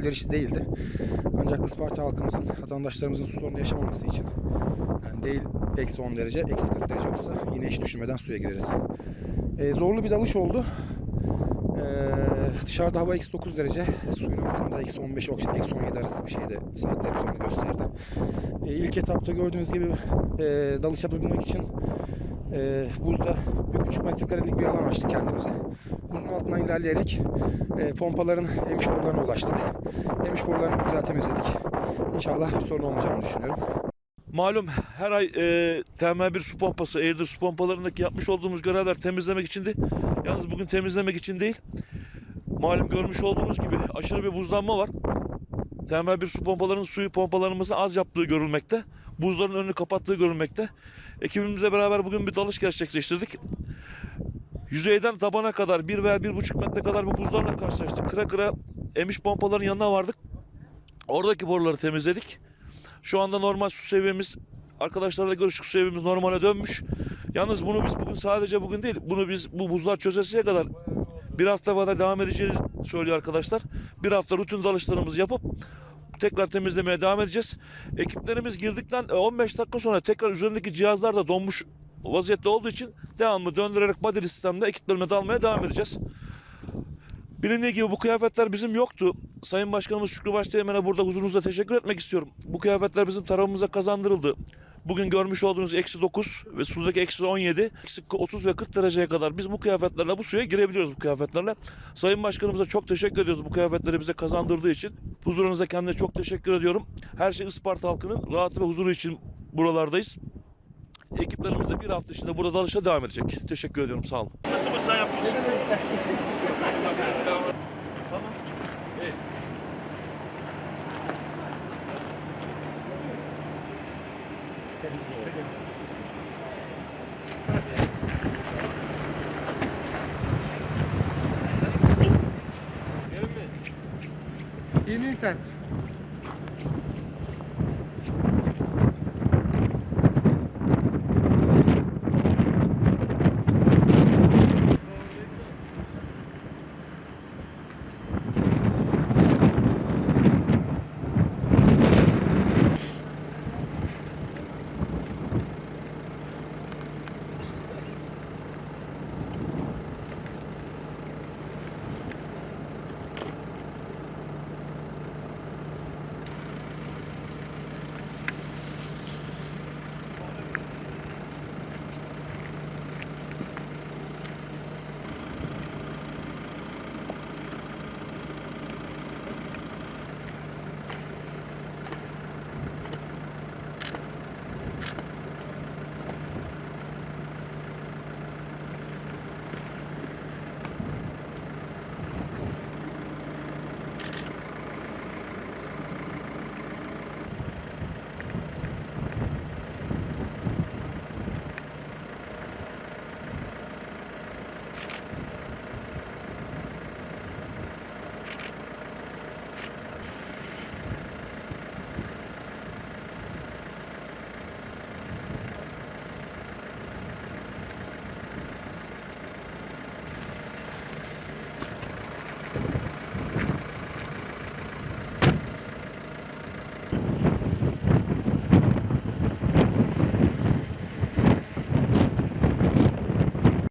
elverişli değildi. Ancak Isparta halkımızın, vatandaşlarımızın su sorunu yaşamaması için yani değil eksi 10 derece, eksi 40 derece olsa yine hiç düşünmeden suya gireriz. Ee, zorlu bir dalış oldu. Ee, dışarıda hava eksi 9 derece, suyun altında eksi 15, eksi 17 arası bir şeyde saatlerimiz onu gösterdi. Ee, ilk etapta gördüğünüz gibi e, dalış yapabilmek için e, buzda bir buçuk metrekarelik bir alan açtık kendimize. Buzun altından ilerleyerek e, pompaların emiş borularına ulaştık. Emiş borularını güzel temizledik. İnşallah bir sorun olmayacağını düşünüyorum. Malum her ay e, temel bir su pompası, Airdir su pompalarındaki yapmış olduğumuz görevler temizlemek içindi. Yalnız bugün temizlemek için değil. Malum görmüş olduğunuz gibi aşırı bir buzlanma var. Temel bir su pompalarının suyu pompalarımızın az yaptığı görülmekte. Buzların önünü kapattığı görülmekte. Ekibimizle beraber bugün bir dalış gerçekleştirdik. Yüzeyden tabana kadar bir veya bir buçuk metre kadar bu buzlarla karşılaştık. Kıra kıra emiş pompaların yanına vardık. Oradaki boruları temizledik. Şu anda normal su seviyemiz arkadaşlarla görüştük su seviyemiz normale dönmüş. Yalnız bunu biz bugün sadece bugün değil bunu biz bu buzlar çözesiye kadar bir hafta kadar devam edeceğini söylüyor arkadaşlar. Bir hafta rutin dalışlarımızı yapıp tekrar temizlemeye devam edeceğiz. Ekiplerimiz girdikten e, 15 dakika sonra tekrar üzerindeki cihazlar da donmuş vaziyette olduğu için devamlı döndürerek body sistemde ekiplerime dalmaya devam edeceğiz. Bilindiği gibi bu kıyafetler bizim yoktu. Sayın Başkanımız Şükrü Başteğmen'e burada huzurunuzda teşekkür etmek istiyorum. Bu kıyafetler bizim tarafımıza kazandırıldı. Bugün görmüş olduğunuz eksi 9 ve sudaki eksi 17, eksi 30 ve 40 dereceye kadar biz bu kıyafetlerle bu suya girebiliyoruz bu kıyafetlerle. Sayın Başkanımıza çok teşekkür ediyoruz bu kıyafetleri bize kazandırdığı için. Huzurunuza kendine çok teşekkür ediyorum. Her şey Isparta halkının rahatı ve huzuru için buralardayız. Ekiplerimiz de bir hafta içinde burada dalışa devam edecek. Teşekkür ediyorum. Sağ olun. Nasıl sen yapacaksın? İyi misin sen?